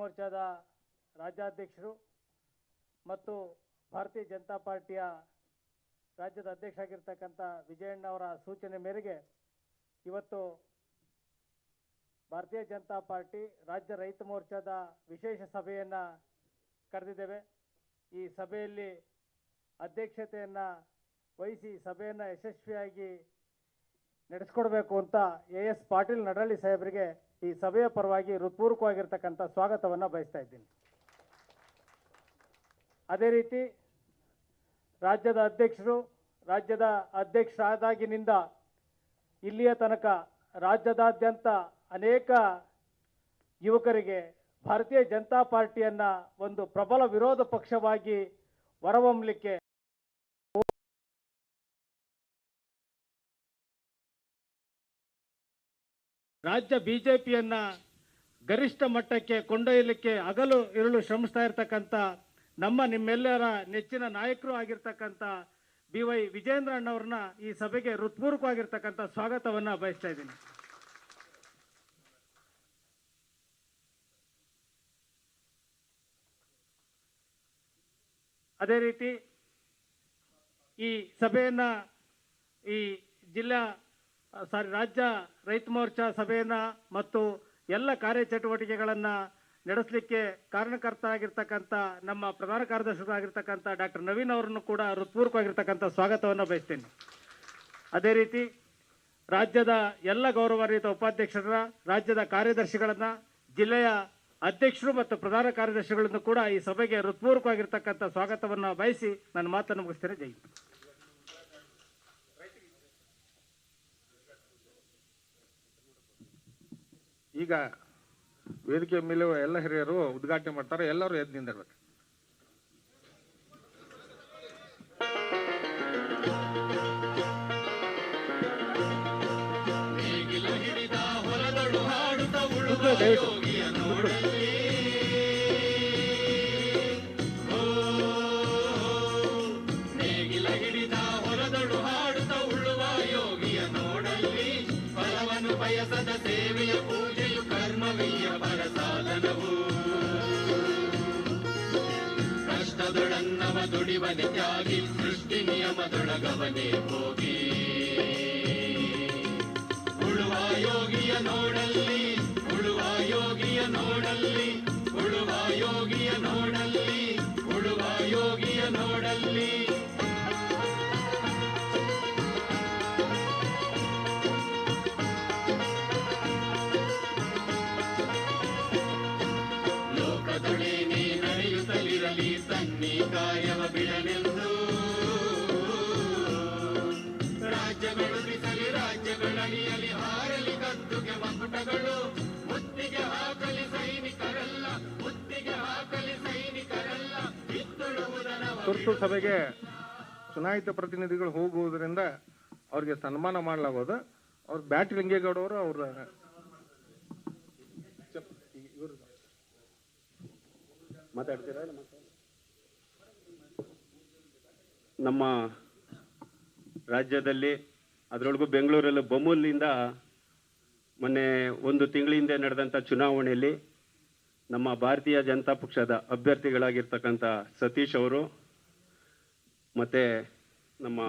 ಮೋರ್ಚಾದ ರಾಜ್ಯಾಧ್ಯಕ್ಷರು ಮತ್ತು ಭಾರತೀಯ ಜನತಾ ಪಾರ್ಟಿಯ ರಾಜ್ಯದ ಅಧ್ಯಕ್ಷ ಆಗಿರ್ತಕ್ಕಂಥ ವಿಜಯಣ್ಣ ಅವರ ಸೂಚನೆ ಮೇರೆಗೆ ಇವತ್ತು ಭಾರತೀಯ ಜನತಾ ಪಾರ್ಟಿ ರಾಜ್ಯ ರೈತ ಮೋರ್ಚಾದ ವಿಶೇಷ ಸಭೆಯನ್ನು ಕರೆದಿದ್ದೇವೆ. ಈ ಸಭೆಯಲ್ಲಿ ಅಧ್ಯಕ್ಷತೆಯನ್ನು ವಹಿಸಿ ಸಭೆಯನ್ನು ಯಶಸ್ವಿಯಾಗಿ ನಡೆಸ್ಕೊಡ್ಬೇಕು ಅಂತ ಎ ಎಸ್ ಪಾಟೀಲ್ ನಡಳ್ಳಿ ಸಾಹೇಬರಿಗೆ ಈ ಸಭೆಯ ಪರವಾಗಿ ಹೃತ್ಪೂರ್ವಕವಾಗಿರ್ತಕ್ಕಂಥ ಸ್ವಾಗತವನ್ನು ಬಯಸ್ತಾ ಇದ್ದೀನಿ. ಅದೇ ರೀತಿ ರಾಜ್ಯದ ಅಧ್ಯಕ್ಷರು ರಾಜ್ಯದ ಅಧ್ಯಕ್ಷರಾದಾಗಿನಿಂದ ಇಲ್ಲಿಯ ತನಕ ರಾಜ್ಯದಾದ್ಯಂತ ಅನೇಕ ಯುವಕರಿಗೆ ಭಾರತೀಯ ಜನತಾ ಪಾರ್ಟಿಯನ್ನ ಒಂದು ಪ್ರಬಲ ವಿರೋಧ ಪಕ್ಷವಾಗಿ ಹೊರಹೊಮ್ಮಲಿಕ್ಕೆ ರಾಜ್ಯ ಬಿಜೆಪಿಯನ್ನ ಗರಿಷ್ಠ ಮಟ್ಟಕ್ಕೆ ಕೊಂಡೊಯ್ಯಲಿಕ್ಕೆ ಹಗಲು ಇರಲು ಶ್ರಮಿಸ್ತಾ ಇರತಕ್ಕಂಥ ನಮ್ಮ ನಿಮ್ಮೆಲ್ಲರ ನೆಚ್ಚಿನ ನಾಯಕರು ಆಗಿರ್ತಕ್ಕಂಥ ಬಿ ವೈ ವಿಜೇಂದ್ರ ಅಣ್ಣವ್ರನ್ನ ಈ ಸಭೆಗೆ ಹೃತ್ಪೂರ್ವಕವಾಗಿರ್ತಕ್ಕಂಥ ಸ್ವಾಗತವನ್ನು ಬಯಸ್ತಾ ಇದ್ದೀನಿ. ಅದೇ ರೀತಿ ಈ ಸಭೆಯನ್ನು ಈ ಜಿಲ್ಲಾ ಸಾರಿ, ರಾಜ್ಯ ರೈತ ಮೋರ್ಚಾ ಸಭೆಯನ್ನ ಮತ್ತು ಎಲ್ಲ ಕಾರ್ಯಚಟುವಟಿಕೆಗಳನ್ನು ನಡೆಸಲಿಕ್ಕೆ ಕಾರಣಕರ್ತರಾಗಿರ್ತಕ್ಕಂಥ ನಮ್ಮ ಪ್ರಧಾನ ಕಾರ್ಯದರ್ಶಿಗಳಾಗಿರ್ತಕ್ಕಂಥ ಡಾಕ್ಟರ್ ನವೀನ್ ಅವರನ್ನು ಕೂಡ ಹೃತ್ಪೂರ್ವಕವಾಗಿರ್ತಕ್ಕಂಥ ಸ್ವಾಗತವನ್ನು ಬಯಸ್ತೇನೆ. ಅದೇ ರೀತಿ ರಾಜ್ಯದ ಎಲ್ಲ ಗೌರವಾನ್ವಿತ ಉಪಾಧ್ಯಕ್ಷರ, ರಾಜ್ಯದ ಕಾರ್ಯದರ್ಶಿಗಳನ್ನು, ಜಿಲ್ಲೆಯ ಅಧ್ಯಕ್ಷರು ಮತ್ತು ಪ್ರಧಾನ ಕಾರ್ಯದರ್ಶಿಗಳನ್ನು ಕೂಡ ಈ ಸಭೆಗೆ ಹೃತ್ಪೂರ್ವಕವಾಗಿರ್ತಕ್ಕಂಥ ಸ್ವಾಗತವನ್ನು ಬಯಸಿ ನನ್ನ ಮಾತನ್ನು ಮುಗಿಸ್ತೇನೆ. ಜೈ ಈಗ ವೇದಿಕೆ ಮೇಲೆ ಎಲ್ಲ ಹಿರಿಯರು ಉದ್ಘಾಟನೆ ಮಾಡ್ತಾರೆ. ಎಲ್ಲರೂ ಎದ್ದು ನಿಂದಿರ್ಬೇಕು ಯೋಗಿಯ ದಯವಿಟ್ಟು. ಕಷ್ಟದೊಳನ್ನವ ದುಡಿವನೆ ತ್ಯಾಗಿ ಸೃಷ್ಟಿ ನಿಯಮದೊಳಗವನೇ ಹೋಗಿ. ಉಳುವ ಯೋಗಿಯ ನೋಡಲ್ಲಿ, ಉಳುವ ಯೋಗಿಯ ನೋಡಲ್ಲಿ, ಉಳುವ ಯೋಗಿಯ ನೋಡಲ್ಲಿ, ಉಳುವ ಯೋಗಿಯ ನೋಡಲ್ಲಿ ತನ್ನಿ ಕಾರ್ಯವ ಬಿಡನೆಂದು. ಬೆಳಗಿಸಲಿ ರಾಜ್ಯ ಬೆಳಗಿಯಲಿ ಹಾರಲಿ ಕತ್ತುಗೆ ಮಕುಟಗಳು. ಮುತ್ತಿಗೆ ಹಾಕಲಿ ಸೈನಿಕರಲ್ಲ ಮುತ್ತಿಗೆ ಹಾಕಲಿ ಸೈನಿಕರಲ್ಲ ತುರ್ತು ಸಭೆಗೆ ಚುನಾಯಿತ ಪ್ರತಿನಿಧಿಗಳು ಹೋಗುವುದರಿಂದ ಅವ್ರಿಗೆ ಸನ್ಮಾನ ಮಾಡಲಾಗೋದು ಅವ್ರ ಬ್ಯಾಟ್ ಲಿಂಗೇಗೌಡ ಅವರು ಅವ್ರ ನಮ್ಮ ರಾಜ್ಯದಲ್ಲಿ, ಅದರೊಳಗೂ ಬೆಂಗಳೂರಲ್ಲಿ ಬೊಮ್ಮಲ್ಲಿಂದ ಮೊನ್ನೆ ಒಂದು ತಿಂಗಳ ಹಿಂದೆ ನಡೆದಂಥ ಚುನಾವಣೆಯಲ್ಲಿ ನಮ್ಮ ಭಾರತೀಯ ಜನತಾ ಪಕ್ಷದ ಅಭ್ಯರ್ಥಿಗಳಾಗಿರ್ತಕ್ಕಂಥ ಸತೀಶ್ ಅವರು ಮತ್ತು ನಮ್ಮ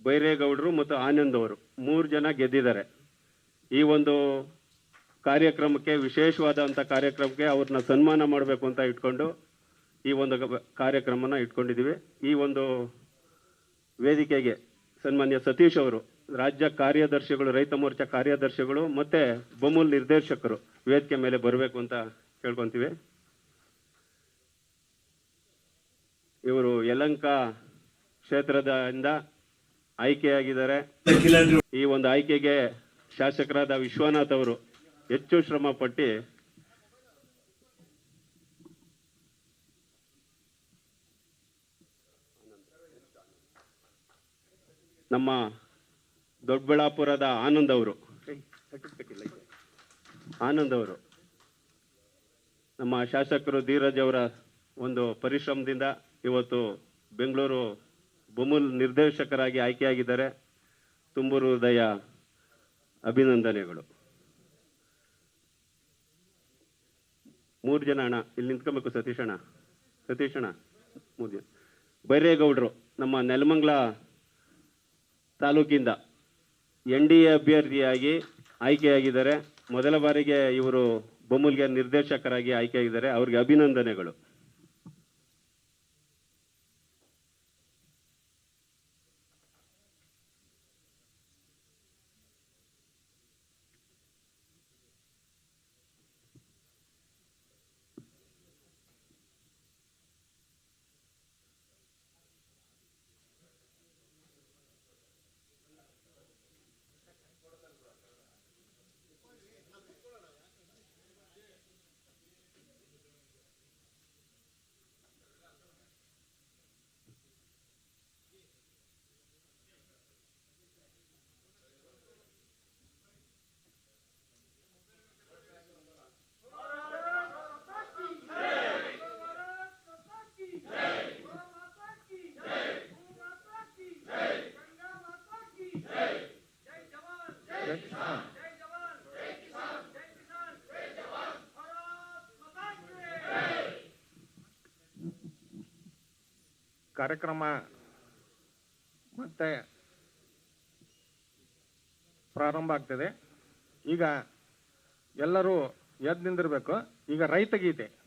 ಬೈರೇಗೌಡರು ಮತ್ತು ಆನಂದ್ ಅವರು ಮೂರು ಜನ ಗೆದ್ದಿದ್ದಾರೆ. ಈ ಒಂದು ಕಾರ್ಯಕ್ರಮಕ್ಕೆ, ವಿಶೇಷವಾದಂಥ ಕಾರ್ಯಕ್ರಮಕ್ಕೆ ಅವ್ರನ್ನ ಸನ್ಮಾನ ಮಾಡಬೇಕು ಅಂತ ಇಟ್ಕೊಂಡು ಈ ಒಂದು ಕಾರ್ಯಕ್ರಮನ ಇಟ್ಕೊಂಡಿದ್ದೀವಿ. ಈ ಒಂದು ವೇದಿಕೆಗೆ ಸನ್ಮಾನ್ಯ ಸತೀಶ್ ಅವರು, ರಾಜ್ಯ ಕಾರ್ಯದರ್ಶಿಗಳು, ರೈತ ಮೋರ್ಚಾ ಕಾರ್ಯದರ್ಶಿಗಳು, ಮತ್ತೆ ಬೊಮ್ಮೂಲ್ ನಿರ್ದೇಶಕರು ವೇದಿಕೆ ಮೇಲೆ ಬರಬೇಕು ಅಂತ ಕೇಳ್ಕೊಂತೀವಿ. ಇವರು ಯಲಂಕ ಕ್ಷೇತ್ರದಿಂದ ಆಯ್ಕೆಯಾಗಿದ್ದಾರೆ. ಈ ಒಂದು ಆಯ್ಕೆಗೆ ಶಾಸಕರಾದ ವಿಶ್ವನಾಥ್ ಅವರು ಹೆಚ್ಚು ಶ್ರಮ ನಮ್ಮ ದೊಡ್ಡಬಳ್ಳಾಪುರದ ಆನಂದ್ ಅವರು. ಆನಂದ್ ಅವರು. ನಮ್ಮ ಶಾಸಕರು ಧೀರಜ್ ಅವರ ಒಂದು ಪರಿಶ್ರಮದಿಂದ ಇವತ್ತು ಬೆಂಗಳೂರು ಬೊಮುಲ್ ನಿರ್ದೇಶಕರಾಗಿ ಆಯ್ಕೆಯಾಗಿದ್ದಾರೆ. ತುಂಬೂರು ಹೃದಯ ಅಭಿನಂದನೆಗಳು. ಮೂರು ಜನ ಅಣ್ಣ, ಇಲ್ಲಿ ನಿಂತ್ಕೊಬೇಕು ಸತೀಶಣ್ಣ. ಸತೀಶಣ್ಣ, ಮೂರು ಜನ. ಬೈರೇಗೌಡರು, ನಮ್ಮ ನೆಲಮಂಗಲ ತಾಲೂಕಿಂದ ಎನ್ ಡಿ ಎ ಅಭ್ಯರ್ಥಿಯಾಗಿ ಆಯ್ಕೆಯಾಗಿದ್ದಾರೆ. ಮೊದಲ ಬಾರಿಗೆ ಇವರು ಬೊಮ್ಮಲ್ಗೆ ನಿರ್ದೇಶಕರಾಗಿ ಆಯ್ಕೆಯಾಗಿದ್ದಾರೆ. ಅವ್ರಿಗೆ ಅಭಿನಂದನೆಗಳು. ಕಾರ್ಯಕ್ರಮ ಮತ್ತೆ ಪ್ರಾರಂಭ ಆಗ್ತದೆ. ಈಗ ಎಲ್ಲರೂ ಎದ್ದು ನಿಂದಿರ್ಬೇಕು. ಈಗ ರೈತ ಗೀತೆ.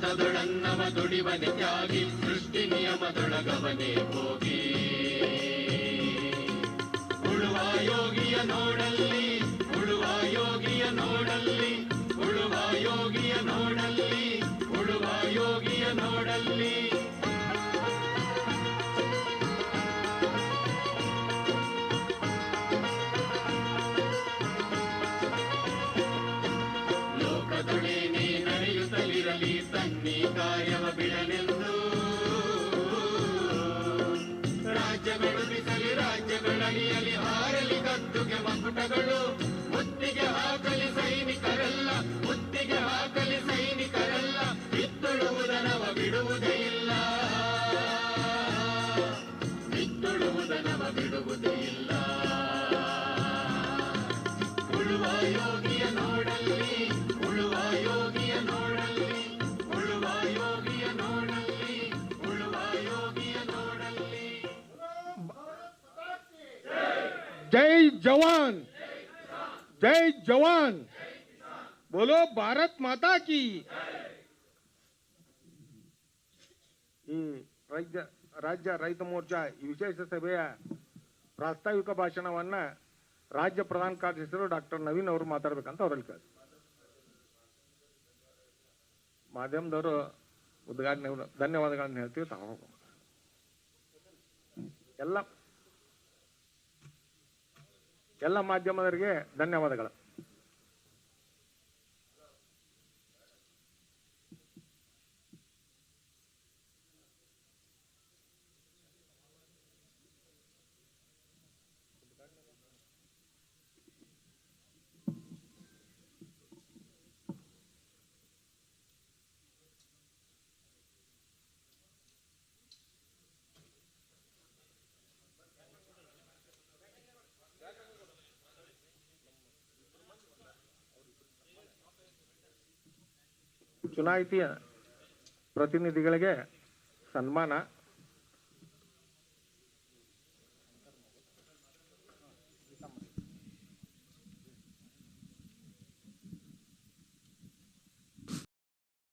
ಕಷ್ಟದೊಳನ್ನವ ದುಡಿವನೆ ತ್ಯಾಗಿ ಸೃಷ್ಟಿ ನಿಯಮದೊಳಗವನೇ ಹೋಗಿ. ಉಳುವ ಯೋಗಿಯ ನೋಡಲ್ಲಿ, ಉಳುವ ಯೋಗಿಯ ನೋಡಲ್ಲಿ, ಉಳುವ ಯೋಗಿಯ ನೋಡಲ್ಲಿ, ಉಳುವ ಯೋಗಿಯ ನೋಡಲ್ಲಿ. ಕತ್ತುಗೆ ಮಕುಟಗಳು ಜೈ ಜವಾನ್. ಜೈ ಜವಾನ್. ಬೋಲೋ ಭಾರತ್ ಮಾತಾ ಕಿ. ಈ ರಾಜ್ಯ ರಾಜ್ಯ ರೈತ ಮೋರ್ಚಾ ಈ ವಿಶೇಷ ಸಭೆಯ ಪ್ರಾಸ್ತಾವಿಕ ಭಾಷಣವನ್ನ ರಾಜ್ಯ ಪ್ರಧಾನ ಕಾರ್ಯದರ್ಶಿ ಡಾಕ್ಟರ್ ನವೀನ್ ಅವರು ಮಾತಾಡ್ಬೇಕಂತ ಅವ್ರಲ್ಲಿ ಕೇಳಿ ಮಾಧ್ಯಮದವರು ಉದ್ಘಾಟನೆ, ಧನ್ಯವಾದಗಳನ್ನು ಹೇಳ್ತೀವಿ ತಾವು ಎಲ್ಲ ಎಲ್ಲ ಮಾಧ್ಯಮದವರಿಗೆ ಧನ್ಯವಾದಗಳು. ಚುನಾಯಿತಿಯ ಪ್ರತಿನಿಧಿಗಳಿಗೆ ಸನ್ಮಾನ